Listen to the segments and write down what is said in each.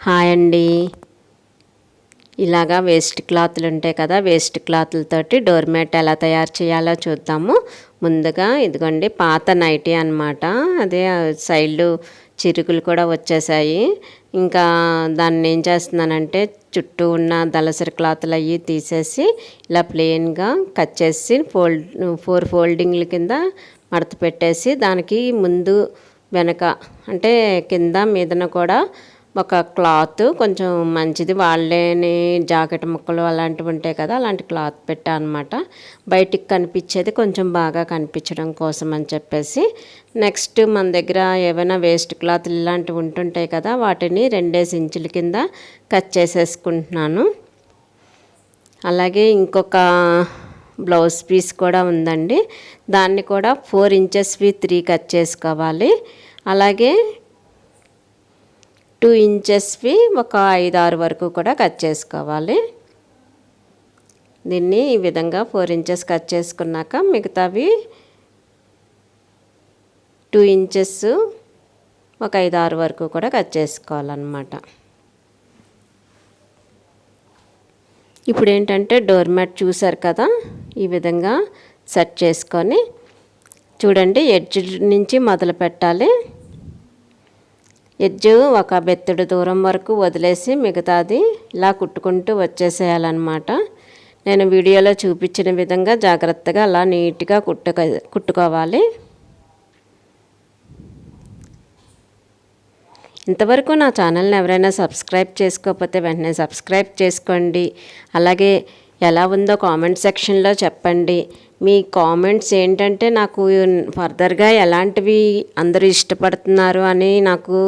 Hi అండి. ఇలాగా waste క్లాత్లు ఉంటాయి కదా వేస్ట్ క్లాత్లతోటి డోర్ మ్యాట్ ఎలా తయారు చేయాలో చూద్దాము. ముందుగా ఇదిగోండి పాత నైటీ అనమాట అదే సైడ్లు చిరుకులు కూడా వచ్చేసాయి. ఇంకా దాన్ని ఏం చేస్తున్నానంటే చుట్టూ ఉన్న దళసరి క్లాత్లు అవి తీసేసి ఇలా ప్లెయిన్గా కట్ చేసి ఫోల్డ్ ఫోర్ ఫోల్డింగ్ల కింద మడత పెట్టేసి దానికి ముందు వెనక అంటే కింద మీదన కూడా ఒక క్లాత్ కొంచెం మంచిది. వాళ్ళేని జాకెట్ ముక్కలు అలాంటివి ఉంటాయి కదా అలాంటి క్లాత్ పెట్టా అనమాట బయటికి కనిపించేది కొంచెం బాగా కనిపించడం కోసం అని చెప్పేసి. నెక్స్ట్ మన దగ్గర ఏమైనా వేస్ట్ క్లాత్లు ఇలాంటివి ఉంటుంటాయి కదా వాటిని రెండేసి ఇంచుల కింద కట్ చేసేసుకుంటున్నాను. అలాగే ఇంకొక బ్లౌజ్ పీస్ కూడా ఉందండి. దాన్ని కూడా ఫోర్ ఇంచెస్వి త్రీ కట్ చేసుకోవాలి. అలాగే టూ ఇంచెస్వి ఒక ఐదు ఆరు వరకు కూడా కట్ చేసుకోవాలి. దీన్ని ఈ విధంగా ఫోర్ ఇంచెస్ కట్ చేసుకున్నాక మిగతావి టూ ఇంచెస్ ఒక ఐదు ఆరు వరకు కూడా కట్ చేసుకోవాలన్నమాట. ఇప్పుడు ఏంటంటే డోర్ మ్యాట్ చూసారు కదా ఈ విధంగా సెట్ చేసుకొని చూడండి ఎడ్జ్ నుంచి మొదలు పెట్టాలి. ఎజ్జు ఒక బెత్తడి దూరం వరకు వదిలేసి మిగతాది ఇలా కుట్టుకుంటూ వచ్చేసేయాలన్నమాట. నేను వీడియోలో చూపించిన విధంగా జాగ్రత్తగా అలా నీట్గా కుట్టుక కుట్టుకోవాలి. ఇంతవరకు నా ఛానల్ని ఎవరైనా సబ్స్క్రైబ్ చేసుకోకపోతే వెంటనే సబ్స్క్రైబ్ చేసుకోండి. అలాగే ఎలా ఉందో కామెంట్ సెక్షన్లో చెప్పండి. మీ కామెంట్స్ ఏంటంటే నాకు ఫర్దర్గా ఎలాంటివి అందరూ ఇష్టపడుతున్నారు అని నాకు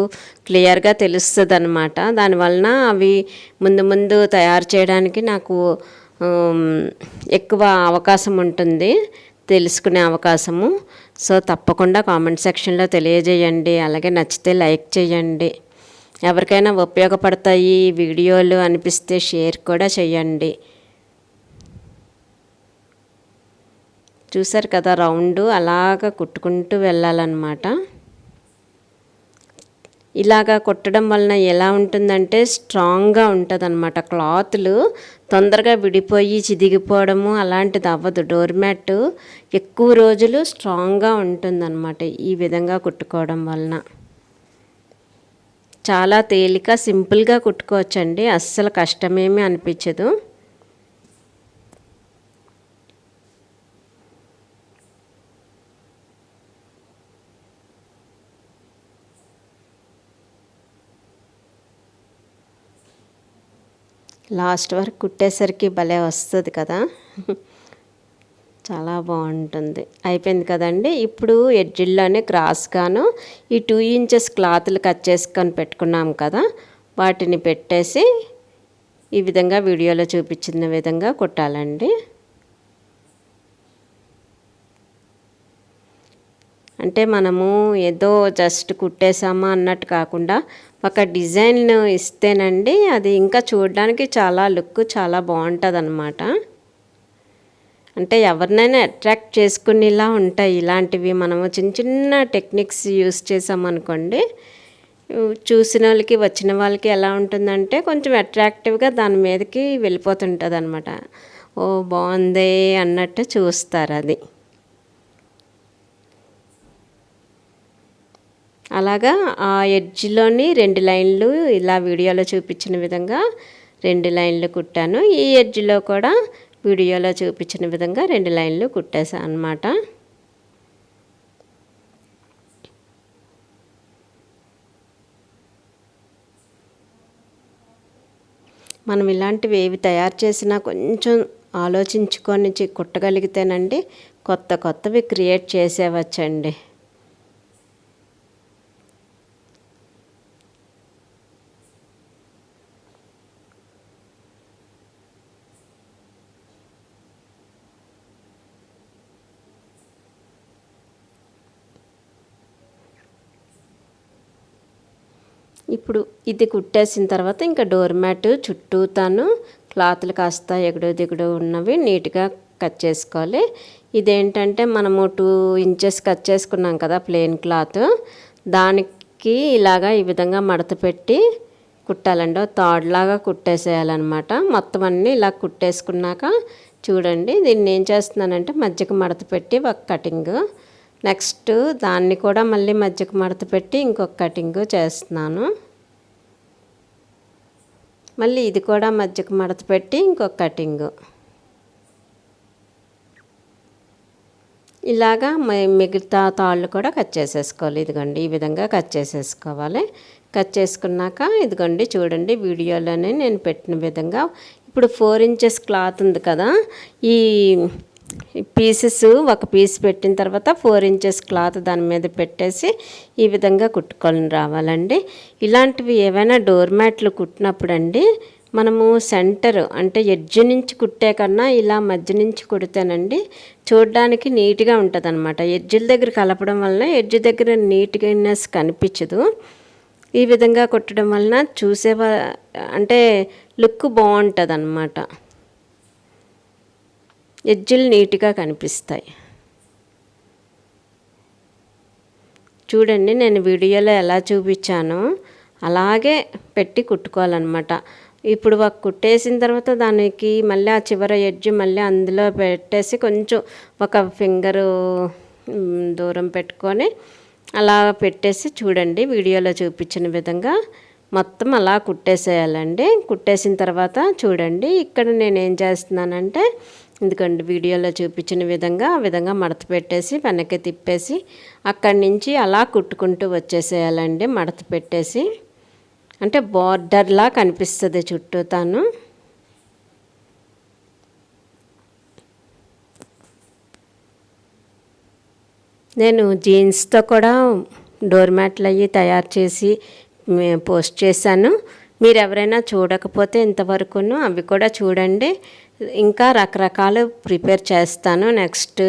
క్లియర్గా తెలుస్తుంది అనమాట దానివలన అవి ముందు ముందు తయారు చేయడానికి నాకు ఎక్కువ అవకాశం ఉంటుంది తెలుసుకునే అవకాశము. సో తప్పకుండా కామెంట్ సెక్షన్లో తెలియజేయండి. అలాగే నచ్చితే లైక్ చేయండి. ఎవరికైనా ఉపయోగపడతాయి వీడియోలు అనిపిస్తే షేర్ కూడా చేయండి. చూసారు కదా రౌండ్ అలాగ కుట్టుకుంటూ వెళ్ళాలన్నమాట. ఇలాగా కుట్టడం వలన ఎలా ఉంటుందంటే స్ట్రాంగ్గా ఉంటుంది అనమాట క్లాత్లు తొందరగా విడిపోయి చిదిగిపోవడము అలాంటిది అవ్వదు. డోర్ మ్యాట్ ఎక్కువ రోజులు స్ట్రాంగ్గా ఉంటుందన్నమాట ఈ విధంగా కుట్టుకోవడం వలన. చాలా తేలిక సింపుల్గా కుట్టుకోవచ్చండి. అస్సలు కష్టమేమీ అనిపించదు. లాస్ట్ వరకు కుట్టేసరికి భలే వస్తుంది కదా. చాలా బాగుంటుంది. అయిపోయింది కదండి. ఇప్పుడు ఎడ్జిల్లోనే క్రాస్గాను ఈ టూ ఇంచెస్ క్లాత్లు కట్ చేసుకొని పెట్టుకున్నాం కదా. వాటిని పెట్టేసి ఈ విధంగా వీడియోలో చూపించిన విధంగా కుట్టాలండి. అంటే మనము ఏదో జస్ట్ కుట్టేసామా అన్నట్టు కాకుండా ఒక డిజైన్ ఇస్తేనండి అది ఇంకా చూడడానికి చాలా లుక్ చాలా బాగుంటుంది అనమాట అంటే ఎవరినైనా అట్రాక్ట్ చేసుకునేలా ఉంటాయి ఇలాంటివి. మనము చిన్న చిన్న టెక్నిక్స్ యూస్ చేసామనుకోండి చూసిన వాళ్ళకి వచ్చిన వాళ్ళకి ఎలా ఉంటుందంటే కొంచెం అట్రాక్టివ్గా దాని మీదకి వెళ్ళిపోతుంటుంది అనమాట ఓ బాగుంది అన్నట్టు చూస్తారు అది. అలాగా ఆ ఎడ్జ్లోని రెండు లైన్లు ఇలా వీడియోలో చూపించిన విధంగా రెండు లైన్లు కుట్టాను. ఈ ఎడ్జ్లో కూడా వీడియోలో చూపించిన విధంగా రెండు లైన్లు కుట్టేశాను అనమాట మనం ఇలాంటివి ఏవి తయారు చేసినా కొంచెం ఆలోచించుకొని కుట్టగలిగితేనండి కొత్త కొత్తవి క్రియేట్ చేసేవచ్చండి. ఇప్పుడు ఇది కుట్టేసిన తర్వాత ఇంకా డోర్ మ్యాట్ చుట్టూ తాను క్లాత్లు కాస్త ఎగుడు దిగుడు ఉన్నవి నీట్గా కట్ చేసుకోవాలి. ఇదేంటంటే మనము టూ ఇంచెస్ కట్ చేసుకున్నాం కదా ప్లెయిన్ క్లాత్. దానికి ఇలాగా ఈ విధంగా మడత పెట్టి కుట్టాలండి. తాడ్లాగా తాడులాగా కుట్టేసేయాలన్నమాట. మొత్తం అన్నీ ఇలా కుట్టేసుకున్నాక చూడండి దీన్ని ఏం చేస్తున్నానంటే మధ్యకి మడత పెట్టి ఒక కటింగ్ నెక్స్ట్ దాన్ని కూడా మళ్ళీ మధ్యకి మడత పెట్టి ఇంకొక కటింగ్ చేస్తున్నాను. మళ్ళీ ఇది కూడా మధ్యకి మడత పెట్టి ఇంకొక కటింగ్. ఇలాగా మిగతా తాళ్ళు కూడా కట్ చేసేసుకోవాలి. ఇదిగోండి ఈ విధంగా కట్ చేసేసుకోవాలి. కట్ చేసుకున్నాక ఇదిగోండి చూడండి వీడియోలోనే నేను పెట్టిన విధంగా. ఇప్పుడు ఫోర్ ఇంచెస్ క్లాత్ ఉంది కదా ఈ పీసెస్ ఒక పీస్ పెట్టిన తర్వాత ఫోర్ ఇంచెస్ క్లాత్ దాని మీద పెట్టేసి ఈ విధంగా కుట్టుకొని రావాలండి. ఇలాంటివి ఏవైనా డోర్ మ్యాట్లు కుట్టినప్పుడు అండి మనము సెంటర్ అంటే ఎడ్జ్ నుంచి కుట్టే కన్నా ఇలా మధ్య నుంచి కుడితేనండి చూడడానికి నీట్గా ఉంటుంది అనమాట ఎడ్జిల దగ్గర కలపడం వలన ఎడ్జ్ దగ్గర నీట్గానెస్ కనిపించదు. ఈ విధంగా కుట్టడం వలన చూసే అంటే లుక్ బాగుంటుంది అనమాట ఎడ్జిలు నీట్గా కనిపిస్తాయి. చూడండి నేను వీడియోలో ఎలా చూపించానో అలాగే పెట్టి కుట్టుకోవాలన్నమాట. ఇప్పుడు ఒక కుట్టేసిన తర్వాత దానికి మళ్ళీ ఆ చివర ఎడ్జ్ మళ్ళీ అందులో పెట్టేసి కొంచెం ఒక ఫింగరు దూరం పెట్టుకొని అలా పెట్టేసి చూడండి వీడియోలో చూపించిన విధంగా మొత్తం అలా కుట్టేసేయాలండి. కుట్టేసిన తర్వాత చూడండి ఇక్కడ నేను ఏం చేస్తున్నానంటే ఎందుకండి వీడియోలో చూపించిన విధంగా ఆ విధంగా మడత పెట్టేసి వెనక్కి తిప్పేసి అక్కడి నుంచి అలా కుట్టుకుంటూ వచ్చేసేయాలండి మడత పెట్టేసి. అంటే బార్డర్లా కనిపిస్తుంది చుట్టూ తాను. నేను జీన్స్తో కూడా డోర్ మ్యాట్లు అవి తయారు చేసి పోస్ట్ చేశాను. మీరు ఎవరైనా చూడకపోతే ఇంతవరకును అవి కూడా చూడండి. ఇంకా రకరకాలు ప్రిపేర్ చేస్తాను. నెక్స్ట్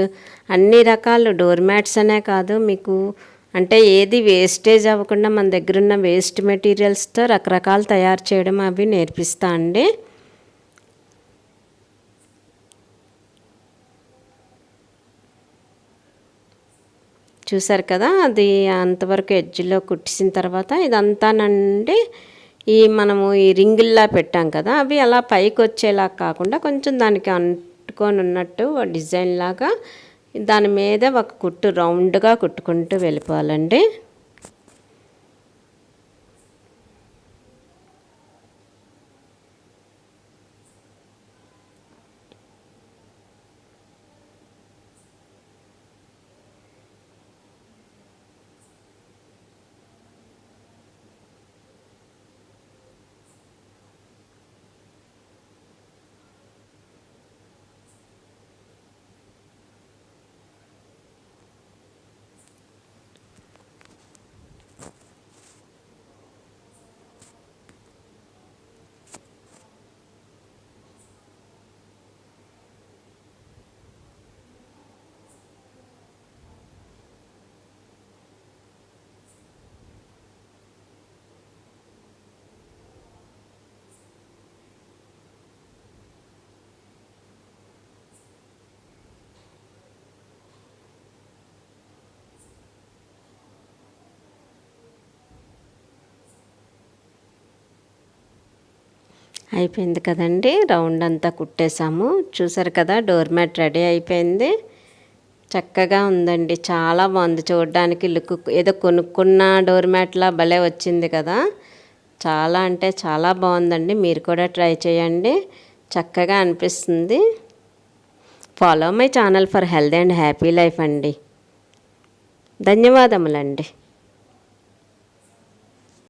అన్ని రకాలు డోర్ మ్యాట్స్ అనే కాదు. మీకు అంటే ఏది వేస్టేజ్ అవ్వకుండా మన దగ్గర ఉన్న వేస్ట్ మెటీరియల్స్తో రకరకాలు తయారు చేయడం అవి నేర్పిస్తా అండి. చూసారు కదా? అది అంతవరకు ఎడ్జ్లో కుట్టిసిన తర్వాత ఇదంతానండి ఈ మనము ఈ రింగుల్లా పెట్టాం కదా అవి అలా పైకి వచ్చేలా కాకుండా కొంచెం దానికి అంటుకొని ఉన్నట్టు డిజైన్ లాగా దాని మీద ఒక కుట్టు రౌండ్గా కుట్టుకుంటూ వెళ్ళిపోవాలండి. అయిపోయింది కదండి. రౌండ్ అంతా కుట్టేసాము చూసారు కదా డోర్ మ్యాట్ రెడీ అయిపోయింది. చక్కగా ఉందండి. చాలా బాగుంది చూడడానికి లుక్. ఏదో కొనుక్కున్న డోర్ మ్యాట్లా భలే వచ్చింది కదా. చాలా అంటే చాలా బాగుందండి. మీరు కూడా ట్రై చేయండి. చక్కగా అనిపిస్తుంది. Follow my channel for health and happy life అండి. ధన్యవాదములండి.